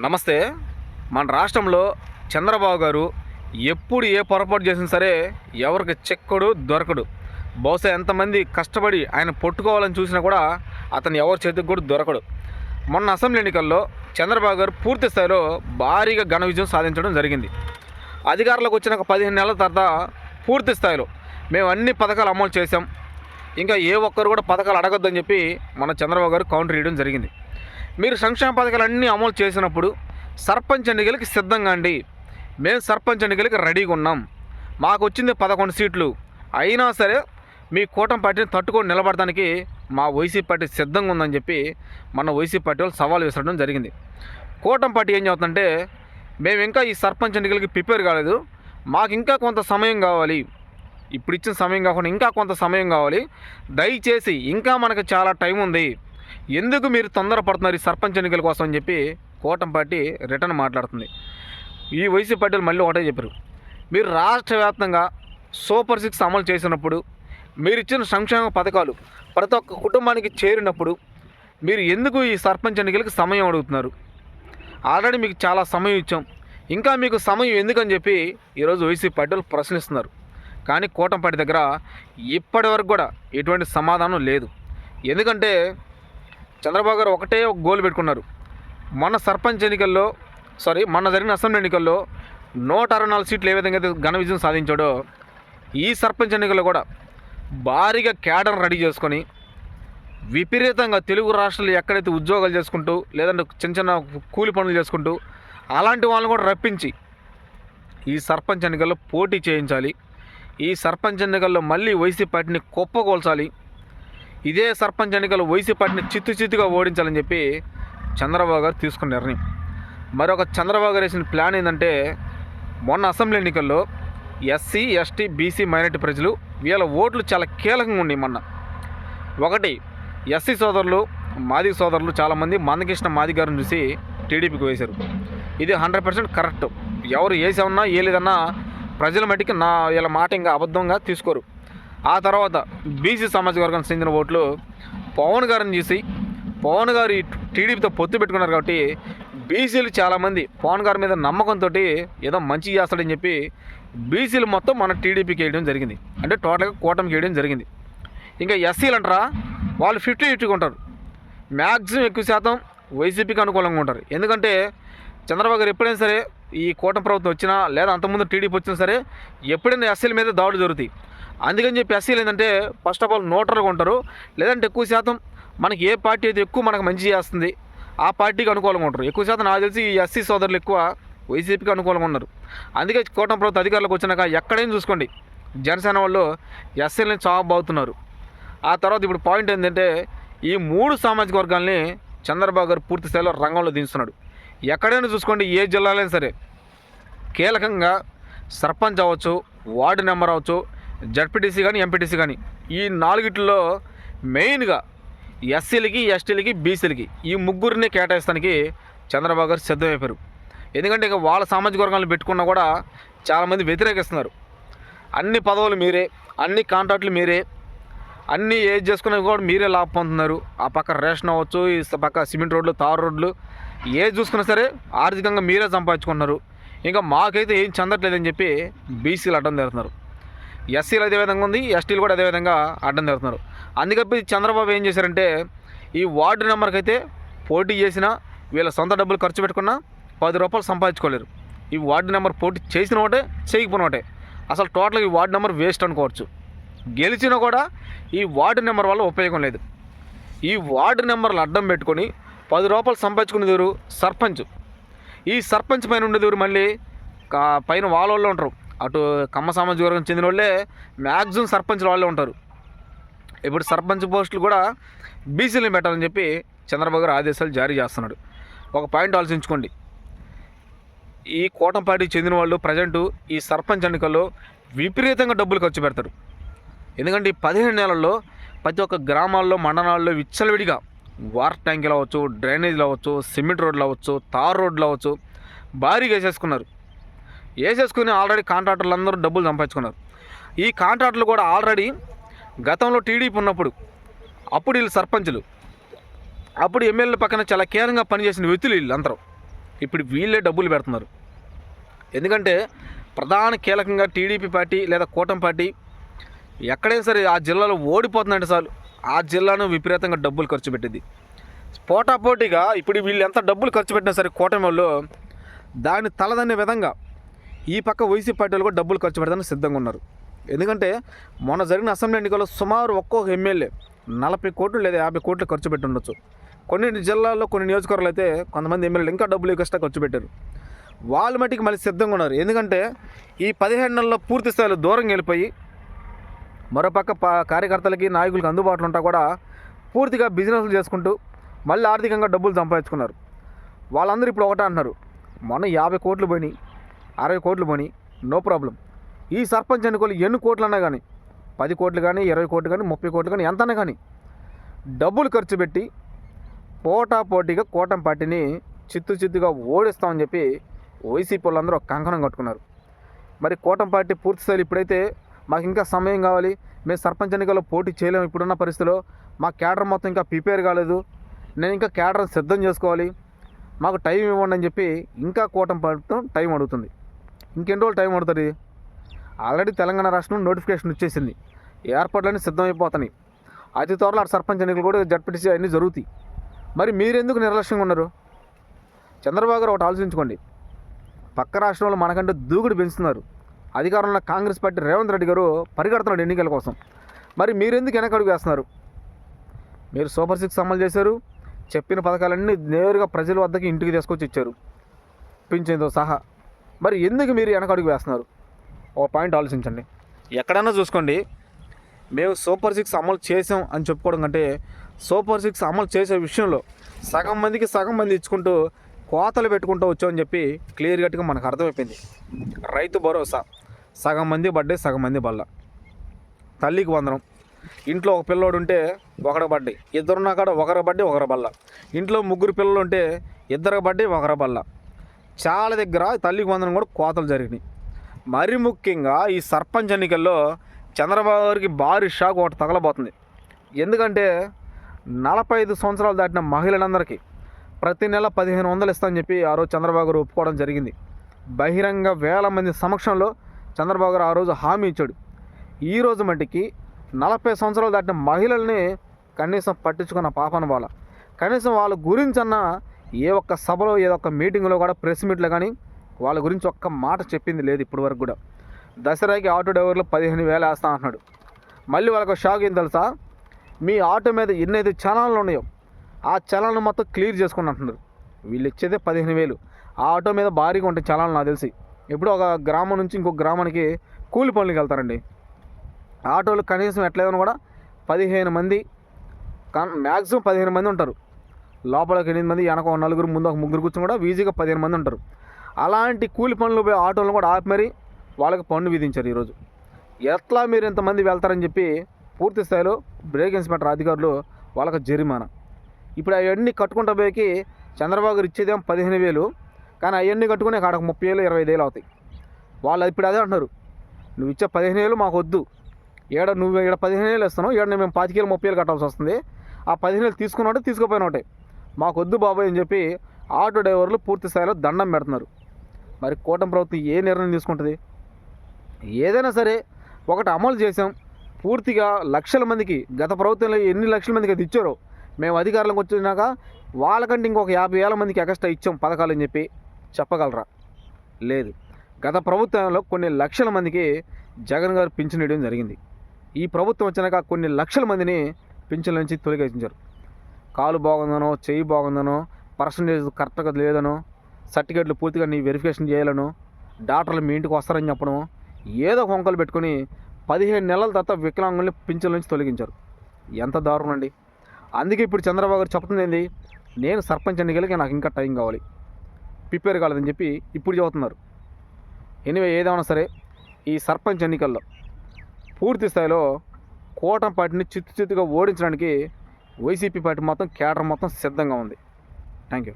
నమస్తే. మన రాష్ట్రంలో చంద్రబాబు గారు ఎప్పుడు ఏ పొరపాటు చేసినా సరే ఎవరికి చెక్కడు దొరకడు. బహుశా ఎంతమంది కష్టపడి ఆయన పట్టుకోవాలని చూసినా కూడా అతను ఎవరి చేతికి కూడా దొరకడు. మొన్న అసెంబ్లీ ఎన్నికల్లో చంద్రబాబు గారు పూర్తి స్థాయిలో భారీగా ఘన విజయం సాధించడం జరిగింది. అధికారంలోకి వచ్చిన ఒక పదిహేను నెలల తర్వాత పూర్తి స్థాయిలో మేము అన్ని పథకాలు అమలు చేసాం ఇంకా ఏ ఒక్కరు కూడా పథకాలు అడగొద్దని చెప్పి మన చంద్రబాబు గారు కౌంటర్ ఇవ్వడం జరిగింది. మీరు సంక్షేమ పథకాలన్నీ అమలు చేసినప్పుడు సర్పంచ్ ఎన్నికలకి సిద్ధంగా అండి. మేము సర్పంచ్ ఎన్నికలకి రెడీగా ఉన్నాం. మాకు వచ్చింది పదకొండు సీట్లు. అయినా సరే మీ కూటమి పార్టీని తట్టుకొని నిలబడడానికి మా వైసీపీ పార్టీ సిద్ధంగా ఉందని చెప్పి మన వైసీపీ పార్టీ వాళ్ళు సవాల్ విసరడం జరిగింది. కూటమి పార్టీ ఏం చెబుతుందంటే మేము ఇంకా ఈ సర్పంచ్ ఎన్నికలకి ప్రిపేర్ కాలేదు. మాకు ఇంకా కొంత సమయం కావాలి. ఇప్పుడు ఇచ్చిన సమయం కాకుండా ఇంకా కొంత సమయం కావాలి. దయచేసి ఇంకా మనకు చాలా టైం ఉంది. ఎందుకు మీరు తొందరపడుతున్నారు ఈ సర్పంచ్ ఎన్నికల కోసం అని చెప్పి కూటంపాటి పార్టీ రిటర్న్ మాట్లాడుతుంది. ఈ వైసీపీ పార్టీలు మళ్ళీ ఒకటే చెప్పారు. మీరు రాష్ట్ర వ్యాప్తంగా సూపర్ సిక్స్ అమలు చేసినప్పుడు మీరు ఇచ్చిన సంక్షేమ పథకాలు ప్రతి ఒక్క కుటుంబానికి చేరినప్పుడు మీరు ఎందుకు ఈ సర్పంచ్ ఎన్నికలకు సమయం అడుగుతున్నారు? ఆల్రెడీ మీకు చాలా సమయం ఇచ్చాం. ఇంకా మీకు సమయం ఎందుకని చెప్పి ఈరోజు వైసీపీ పార్టీలు ప్రశ్నిస్తున్నారు. కానీ కూటంపాటి దగ్గర ఇప్పటి వరకు కూడా ఎటువంటి సమాధానం లేదు. ఎందుకంటే చంద్రబాబు గారు ఒకటే ఒక గోల్ పెట్టుకున్నారు. మొన్న సర్పంచ్ ఎన్నికల్లో సారీ మొన్న జరిగిన అసెంబ్లీ ఎన్నికల్లో నూట అరవై నాలుగు సీట్లు ఏ విధంగా అయితే ఘన విజయం సాధించాడో ఈ సర్పంచ్ ఎన్నికల్లో కూడా భారీగా కేడర్ రెడీ చేసుకొని విపరీతంగా తెలుగు రాష్ట్రాలు ఎక్కడైతే ఉద్యోగాలు చేసుకుంటూ లేదంటే చిన్న చిన్న కూలి పనులు చేసుకుంటూ అలాంటి వాళ్ళని కూడా రప్పించి ఈ సర్పంచ్ ఎన్నికల్లో పోటీ చేయించాలి. ఈ సర్పంచ్ ఎన్నికల్లో మళ్ళీ వైసీపీ పార్టీని కుప్పకూల్చాలి ఇదే సర్పంచ్ ఎన్నికలు వైసీ పార్టీని చిత్తు చిత్తుగా ఓడించాలని చెప్పి చంద్రబాబు గారు తీసుకున్న నిర్ణయం. మరొక చంద్రబాబు గారు వేసిన ప్లాన్ ఏంటంటే మొన్న అసెంబ్లీ ఎన్నికల్లో ఎస్సీ ఎస్టీ బీసీ మైనార్టీ ప్రజలు వీళ్ళ ఓట్లు చాలా కీలకంగా ఉన్నాయి మొన్న. ఒకటి ఎస్సీ సోదరులు మాది సోదరులు చాలామంది మందకృష్ణ మాది గారిని చూసి టీడీపీకి వేశారు. ఇది హండ్రెడ్ పర్సెంట్ కరెక్ట్. ఎవరు వేసామన్నా ఏ లేదన్నా ప్రజల మట్టికి నా వీళ్ళ మాట ఇంకా అబద్ధంగా తీసుకోరు. ఆ తర్వాత బీసీ సామాజిక వర్గానికి చెందిన ఓట్లు పవన్ గారిని చూసి పవన్ గారు ఈ టీడీపీతో పొత్తు పెట్టుకున్నారు కాబట్టి బీసీలు చాలామంది పవన్ గారి మీద నమ్మకంతో ఏదో మంచి చేస్తాడని చెప్పి బీసీలు మొత్తం మన టీడీపీకి వేయడం జరిగింది. అంటే టోటల్గా కూటమికి వేయడం జరిగింది. ఇంకా ఎస్సీలు అంటారా? వాళ్ళు ఫిఫ్టీ ఫిఫ్టీగా ఉంటారు. మ్యాక్సిమం ఎక్కువ శాతం వైసీపీకి అనుకూలంగా ఉంటారు. ఎందుకంటే చంద్రబాబు గారు ఎప్పుడైనా సరే ఈ కూటమి ప్రభుత్వం వచ్చినా లేదా అంతకుముందు టీడీపీ వచ్చినా సరే ఎప్పుడైనా ఎస్సీల మీద దాడులు జరుగుతాయి. అందుకని చెప్పి ఎస్సీలు ఏంటంటే ఫస్ట్ ఆఫ్ ఆల్ నోటర్గా ఉంటారు. లేదంటే ఎక్కువ శాతం మనకి ఏ పార్టీ అయితే ఎక్కువ మనకు మంచి చేస్తుంది ఆ పార్టీకి అనుకూలంగా ఉంటారు. ఎక్కువ శాతం నాకు తెలిసి ఈ ఎస్సీ సోదరులు ఎక్కువ వైసీపీకి అనుకూలంగా ఉన్నారు. అందుకే కూటమి ప్రభుత్వ అధికారులకు వచ్చినాక ఎక్కడైనా చూసుకోండి. జనసేన వాళ్ళు ఎస్సీలని చావబోతున్నారు ఆ తర్వాత ఇప్పుడు పాయింట్ ఏంటంటే ఈ మూడు సామాజిక వర్గాల్ని చంద్రబాబు గారు పూర్తి స్థాయిలో రంగంలో దించుతున్నాడు. ఎక్కడైనా చూసుకోండి ఏ జిల్లాలైనా సరే. కీలకంగా సర్పంచ్ అవ్వచ్చు వార్డు నెంబర్ అవ్వచ్చు జడ్పీటీసీ కానీ ఎంపీటీసీ కానీ ఈ నాలుగిట్లో మెయిన్గా ఎస్సీలకి ఎస్టీలకి బీసీలకి ఈ ముగ్గురిని కేటాయిస్తానికి చంద్రబాబు గారు సిద్ధమైపోయారు. ఎందుకంటే ఇక వాళ్ళ సామాజిక వర్గాలను పెట్టుకున్నా కూడా చాలామంది వ్యతిరేకిస్తున్నారు. అన్ని పదవులు మీరే అన్ని కాంట్రాక్ట్లు మీరే అన్నీ ఏది చేసుకున్నా కూడా మీరే లాభ పొందుతున్నారు. ఆ పక్క రేషన్ అవ్వచ్చు ఈ పక్క సిమెంట్ రోడ్లు తారు రోడ్లు ఏది చూసుకున్నా సరే ఆర్థికంగా మీరే సంపాదించుకున్నారు ఇంకా మాకైతే ఏం చెందట్లేదని చెప్పి బీసీలు అడ్డం తెరుతున్నారు ఎస్సీలు అదే విధంగా ఉంది ఎస్టీలు కూడా అదే విధంగా అడ్డం తెరుతున్నారు అందుకని చంద్రబాబు ఏం చేశారంటే ఈ వార్డు నెంబర్కి అయితే పోటీ చేసినా వీళ్ళ సొంత డబ్బులు ఖర్చు పెట్టుకున్నా పది రూపాయలు సంపాదించుకోలేరు. ఈ వార్డు నెంబర్ పోటీ చేసిన ఒకటే చేయకపోయిన ఒకటే అసలు టోటల్గా ఈ వార్డు నెంబర్ వేస్ట్ అనుకోవచ్చు. గెలిచినా కూడా ఈ వార్డు నెంబర్ వల్ల ఉపయోగం లేదు. ఈ వార్డు నెంబర్లు అడ్డం పెట్టుకొని పది రూపాయలు సంపాదించుకునేది సర్పంచ్. ఈ సర్పంచ్ పైన ఉండేది మళ్ళీ? పైన వాళ్ళ వాళ్ళు ఉంటారు. అటు కమ్మ సామాజిక వర్గం చెందిన వాళ్ళే మ్యాక్సిమం సర్పంచ్ వాళ్ళే ఉంటారు. ఇప్పుడు సర్పంచ్ పోస్టులు కూడా బీసీలను పెట్టాలని చెప్పి చంద్రబాబు గారు ఆదేశాలు జారీ చేస్తున్నాడు. ఒక పాయింట్ ఆలోచించుకోండి. ఈ కోటంపాటి చెందిన వాళ్ళు ప్రజెంట్ ఈ సర్పంచ్ ఎన్నికల్లో విపరీతంగా డబ్బులు ఖర్చు పెడతారు. ఎందుకంటే ఈ పదిహేను నెలల్లో ప్రతి ఒక్క గ్రామాల్లో మండలాల్లో విచ్చలవిడిగా వాటర్ ట్యాంకులు అవ్వచ్చు డ్రైనేజీలు అవ్వచ్చు సిమెంట్ రోడ్లు అవ్వచ్చు తార్ రోడ్లు అవ్వచ్చు భారీగా వేసేసుకున్నారు వేసేసుకుని ఆల్రెడీ కాంట్రాక్టర్లు అందరూ డబ్బులు సంపాదించుకున్నారు. ఈ కాంట్రాక్టులు కూడా ఆల్రెడీ గతంలో టీడీపీ ఉన్నప్పుడు అప్పుడు వీళ్ళు సర్పంచులు. అప్పుడు ఎమ్మెల్యేల పక్కన చాలా కీలకంగా పనిచేసిన వ్యక్తులు వీళ్ళు అందరూ ఇప్పుడు వీళ్ళే డబ్బులు పెడుతున్నారు. ఎందుకంటే ప్రధాన కీలకంగా టీడీపీ పార్టీ లేదా కూటమి పార్టీ ఎక్కడైనా సరే ఆ జిల్లాలో ఓడిపోతుందంటే చాలు. ఆ జిల్లాను విపరీతంగా డబ్బులు ఖర్చు పెట్టింది. పోటాపోటీగా ఇప్పుడు వీళ్ళు ఎంత డబ్బులు ఖర్చు పెట్టినా సరే కూటమి వాళ్ళు దాన్ని తలదన్నే విధంగా ఈ పక్క వైసీపీ పార్టీలు కూడా డబ్బులు ఖర్చు పెడతానికి సిద్ధంగా ఉన్నారు. ఎందుకంటే మొన్న జరిగిన అసెంబ్లీ ఎన్నికల్లో సుమారు ఒక్కొక్క ఎమ్మెల్యే నలభై కోట్లు లేదా యాభై కోట్లు ఖర్చు పెట్టి ఉండొచ్చు. కొన్ని జిల్లాల్లో కొన్ని నియోజకవర్గాలు అయితే కొంతమంది ఎమ్మెల్యేలు ఇంకా డబ్బులు ఎక్కువ ఖర్చు పెట్టారు. వాళ్ళ మట్టికి మళ్ళీ సిద్ధంగా ఉన్నారు. ఎందుకంటే ఈ పదిహేను నెలల్లో పూర్తి స్థాయిలో దూరంగా వెళ్ళిపోయి మరోపక్క కార్యకర్తలకి నాయకులకి అందుబాటులో ఉంటా కూడా పూర్తిగా బిజినెస్లు చేసుకుంటూ మళ్ళీ ఆర్థికంగా డబ్బులు సంపాదించుకున్నారు. వాళ్ళందరూ ఇప్పుడు ఒకటే అంటున్నారు. మొన్న యాభై కోట్లు పోయినాయి. అరవై కోట్లు పోయినాయి నో ప్రాబ్లం ఈ సర్పంచ్ ఎన్నికలు ఎన్ని కోట్లు అన్నా కానీ పది కోట్లు కానీ ఇరవై కోట్లు కానీ ముప్పై కోట్లు కానీ ఎంతనా కానీ డబ్బులు ఖర్చు పెట్టి పోటా పోటీగా కూటమి పార్టీని చిత్తు చిత్తుగా ఓడిస్తామని చెప్పి వైసీపీ వాళ్ళందరూ కంకణం కట్టుకున్నారు. మరి కూటమి పార్టీ పూర్తి స్థాయిలో ఇప్పుడైతే మాకు ఇంకా సమయం కావాలి మేము సర్పంచ్ ఎన్నికల్లో పోటీ చేయలేము ఇప్పుడున్న పరిస్థితిలో మా క్యాడర్ మొత్తం ఇంకా ప్రిపేర్ కాలేదు నేను ఇంకా క్యాడర్ సిద్ధం చేసుకోవాలి మాకు టైం ఇవ్వండి అని చెప్పి ఇంకా కూటమి పడటం టైం అడుగుతుంది. ఇంకెన్ని రోజులు టైం పడుతుంది? ఆల్రెడీ తెలంగాణ రాష్ట్రం నోటిఫికేషన్ వచ్చేసింది. ఏర్పాట్లన్నీ సిద్ధమైపోతున్నాయి. అతి త్వరలో అటు సర్పంచ్ ఎన్నికలు కూడా జడ్పీటీసీ అన్నీ జరుగుతాయి. మరి మీరెందుకు నిర్లక్ష్యంగా ఉన్నారు? చంద్రబాబు గారు ఒకటి ఆలోచించుకోండి. పక్క రాష్ట్రంలో మనకంటే దూకుడు పెంచుతున్నారు. అధికారంలో కాంగ్రెస్ పార్టీ రేవంత్ రెడ్డి గారు పరిగెడుతున్నాడు ఎన్నికల కోసం. మరి మీరెందుకు వెనకడుగు వేస్తున్నారు? మీరు సూపర్ సిక్స్ అమలు చేశారు. చెప్పిన పథకాలన్నీ నేరుగా ప్రజల వద్దకి ఇంటికి తీసుకొచ్చి ఇచ్చారు. పింఛన్తో సహా. మరి ఎందుకు మీరు వెనకడుగు వేస్తున్నారు? ఒక పాయింట్ ఆలోచించండి. ఎక్కడైనా చూసుకోండి మేము సూపర్ సిక్స్ అమలు చేసాం అని చెప్పుకోవడం కంటే సూపర్ సిక్స్ అమలు చేసే విషయంలో సగం మందికి సగం మంది ఇచ్చుకుంటూ కోతలు పెట్టుకుంటూ వచ్చామని చెప్పి క్లియర్ కట్గా మనకు అర్థమైపోయింది. రైతు భరోసా సగం మంది పడ్డాయి సగం మంది బల్ల. తల్లికి వందనం. ఇంట్లో ఒక పిల్లోడు ఉంటే ఒకరి బడ్డీ ఇద్దరున్నా కాడ ఒకరి బడ్డీ ఒకరి బల్ల. ఇంట్లో ముగ్గురు పిల్లలు ఉంటే ఇద్దరు బడ్డీ ఒకరి బల్ల. చాలా దగ్గర తల్లికి వందనం కూడా కోతలు జరిగినాయి. మరి ముఖ్యంగా ఈ సర్పంచ్ ఎన్నికల్లో చంద్రబాబు గారికి భారీ షాక్ ఒకటి తగలబోతుంది. ఎందుకంటే నలభై ఐదు సంవత్సరాలు దాటిన మహిళలందరికీ ప్రతి నెల పదిహేను వందలు ఇస్తామని చెప్పి ఆ రోజు చంద్రబాబు గారు ఒప్పుకోవడం జరిగింది. బహిరంగ వేల మంది సమక్షంలో చంద్రబాబు గారు ఆ రోజు హామీ ఇచ్చాడు. ఈ రోజు మటుకి నలభై సంవత్సరాలు దాటిన మహిళల్ని కనీసం పట్టించుకున్న పాపన వాళ్ళ. కనీసం వాళ్ళ గురించి అన్నా ఏ ఒక్క సభలో ఏ ఒక్క మీటింగ్లో కూడా ప్రెస్ మీట్లో కానీ వాళ్ళ గురించి ఒక్క మాట చెప్పింది లేదు ఇప్పటి వరకు కూడా. దసరాకి ఆటో డ్రైవర్లు పదిహేను వేలు వేస్తా అంటున్నాడు. మళ్ళీ వాళ్ళకి షాక్ ఏం తెలుసా? మీ ఆటో మీద ఎన్నైతే చలానాలు ఉన్నాయో ఆ చలాలను మొత్తం క్లియర్ చేసుకుని అంటున్నారు వీళ్ళు ఇచ్చేదే పదిహేను వేలు. ఆ ఆటో మీద భారీగా ఉంటాయి చలానాలు నాకు తెలిసి. ఇప్పుడు ఒక గ్రామం నుంచి ఇంకొక గ్రామానికి కూలి పనులకు వెళ్తారండి. ఆటోలు కనీసం ఎట్లేదని కూడా పదిహేను మంది మ్యాక్సిమం పదిహేను మంది ఉంటారు. లోపలికి ఎనిమిది మంది వెనక ఒక నలుగురు ముందు ఒక ముగ్గురు కూర్చొని కూడా ఈజీగా పదిహేను మంది ఉంటారు. అలాంటి కూలి పనులు పోయి ఆటోలను కూడా ఆపి మరీ వాళ్ళకి పన్ను విధించారు ఈరోజు. ఎట్లా మీరు ఇంతమంది వెళ్తారని చెప్పి పూర్తి స్థాయిలో బ్రేక్ ఇన్స్పెక్టర్ అధికారులు వాళ్ళకి జరిమానా. ఇప్పుడు అవన్నీ కట్టుకుంటా పోయి చంద్రబాబు గారు ఇచ్చేదేమో పదిహేను వేలు కానీ అవన్నీ కట్టుకుని అక్కడ ముప్పై వేలు ఇరవై ఐదు వేలు అవుతాయి. వాళ్ళు ఇప్పుడు అదే అంటున్నారు నువ్వు ఇచ్చే పదిహేను వేలు మాకు వద్దు. ఏడ నువ్వు ఏడ పదిహేను వేలు ఇస్తాను ఏడ మేము పాతికేలు ముప్పై వేలు కట్టాల్సి వస్తుంది. ఆ పదిహేను వేలు తీసుకున్నట్టే తీసుకుపోయినట్టే మాకొద్దు బాబాయ్ అని చెప్పి ఆటో డ్రైవర్లు పూర్తి స్థాయిలో దండం పెడుతున్నారు. మరి కూటమి ప్రభుత్వం ఏ నిర్ణయం తీసుకుంటుంది? ఏదైనా సరే ఒకటి అమలు చేసాం పూర్తిగా లక్షల మందికి గత ప్రభుత్వంలో ఎన్ని లక్షల మందికి అది ఇచ్చారో మేము అధికారంలోకి వచ్చినాక వాళ్ళకంటే ఇంకొక యాభై వేల మందికి ఎక్స్ట్రా ఇచ్చాం పథకాలు అని చెప్పి చెప్పగలరా? లేదు. గత ప్రభుత్వంలో కొన్ని లక్షల మందికి జగన్ గారు పింఛన్ ఇవ్వడం జరిగింది. ఈ ప్రభుత్వం వచ్చినాక కొన్ని లక్షల మందిని పింఛన్ల నుంచి తొలగించారు. కాలు బాగుందనో చెయ్యి బాగుందనో పర్సంటేజ్ కరెక్ట్గా లేదనో సర్టిఫికేట్లు పూర్తిగా నీ వెరిఫికేషన్ చేయాలను డాక్టర్లు మీ ఇంటికి వస్తారని చెప్పడం ఏదో కొంకలు పెట్టుకొని పదిహేను నెలల తర్వాత వికలాంగుల్ని పింఛన్ నుంచి తొలగించారు. ఎంత దారుణం అండి. అందుకే ఇప్పుడు చంద్రబాబు గారు చెప్తుంది ఏంది? నేను సర్పంచ్ ఎన్నికలకి నాకు ఇంకా టైం కావాలి. ప్రిపేర్ కాలేదని చెప్పి ఇప్పుడు చెబుతున్నారు. ఎనివే ఏదైనా సరే ఈ సర్పంచ్ ఎన్నికల్లో పూర్తి స్థాయిలో కూటమి పార్టీని చిత్తు చిత్తుగా ఓడించడానికి వైసీపీ పార్టీ మొత్తం కేడర్ మొత్తం సిద్ధంగా ఉంది. Thank you